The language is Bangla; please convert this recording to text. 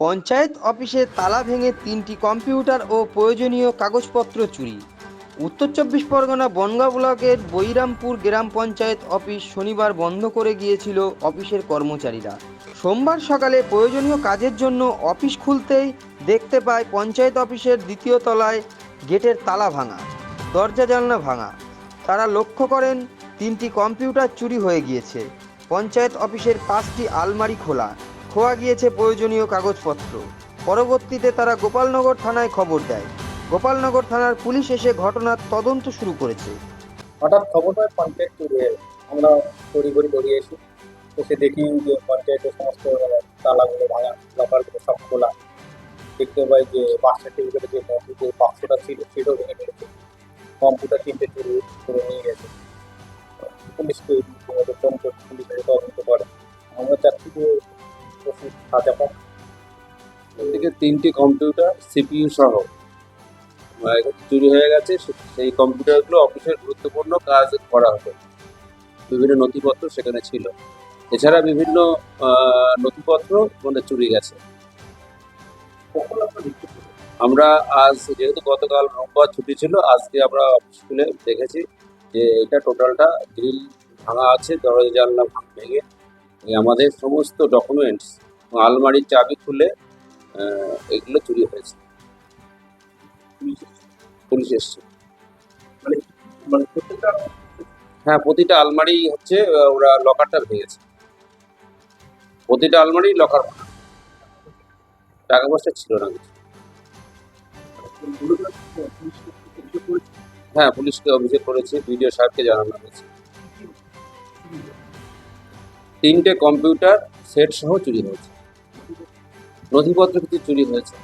পঞ্চায়েত অফিসে তালা ভেঙে তিনটি কম্পিউটার ও প্রয়োজনীয় কাগজপত্র চুরি। উত্তর চব্বিশ পরগনা বনগাঁ ব্লকের বৈরামপুর গ্রাম পঞ্চায়েত অফিস শনিবার বন্ধ করে গিয়েছিল অফিসের কর্মচারীরা। সোমবার সকালে প্রয়োজনীয় কাজের জন্য অফিস খুলতেই দেখতে পায় পঞ্চায়েত অফিসের দ্বিতীয় তলায় গেটের তালা ভাঙা, দরজা জানলা ভাঙা। তারা লক্ষ্য করেন তিনটি কম্পিউটার চুরি হয়ে গিয়েছে। পঞ্চায়েত অফিসের পাঁচটি আলমারি খোলা। খোয়া গিয়েছে প্রয়োজনীয় কাগজপত্র। পরবর্তীতে তারা গোপালনগর থানায় খবর দেয়। গোপালনগর থানার পুলিশ এসে ঘটনার তদন্ত শুরু করেছে। হঠাৎ খবর পাই পঞ্চায়েত আমরা তড়ি ঘড়ি দৌড়িয়ে এসি, এসে দেখি যে পঞ্চায়েতের সমস্ত তালাগুলো ভাঙা, লকারগুলো সব খোলা। দেখতে পাই যে বার্থ সার্টিফিকেটে যে নথিতে বাক্সটা ছিল, সেটাও ভেঙে ফেলেছে কম্পিউটার তিনটে চুরি করে নিয়ে গেছে। পুলিশকে ফোন করে পুলিশ তদন্ত করে। আমরা চাচ্ছি যে সাজা থেকে তিনটি কম্পিউটার সিপিইউ সহ চুরি হয়ে গেছে। সেই কম্পিউটারগুলো অফিসের গুরুত্বপূর্ণ কাজ করা হতো। বিভিন্ন নথিপত্র সেখানে ছিল। এছাড়া বিভিন্ন নথিপত্র মানে চুরি গেছে। আমরা আজ যেহেতু গতকাল রোববার ছুটি ছিল, আজকে আমরা অফিস খুলে দেখেছি যে এটা টোটালটা গ্রিল ভাঙা আছে, দরজা জানলা ভাঙ- আমাদের সমস্ত ডকুমেন্টস আলমারির চাবি খুলে এগুলো চুরি হয়েছে। পুলিশ এসছে। মানে হ্যাঁ প্রতিটা আলমারি হচ্ছে ওরা লকারটা ভেঙেছে। প্রতিটা আলমারি লকার টাকা পয়সা ছিল না কিছু। হ্যাঁ পুলিশকে অভিযোগ করেছে বিডিও সাহেবকে জানানো হয়েছে। তিনটে কম্পিউটার সেট সহ চুরি হয়েছে। নথিপত্র কিছু চুরি হয়েছে।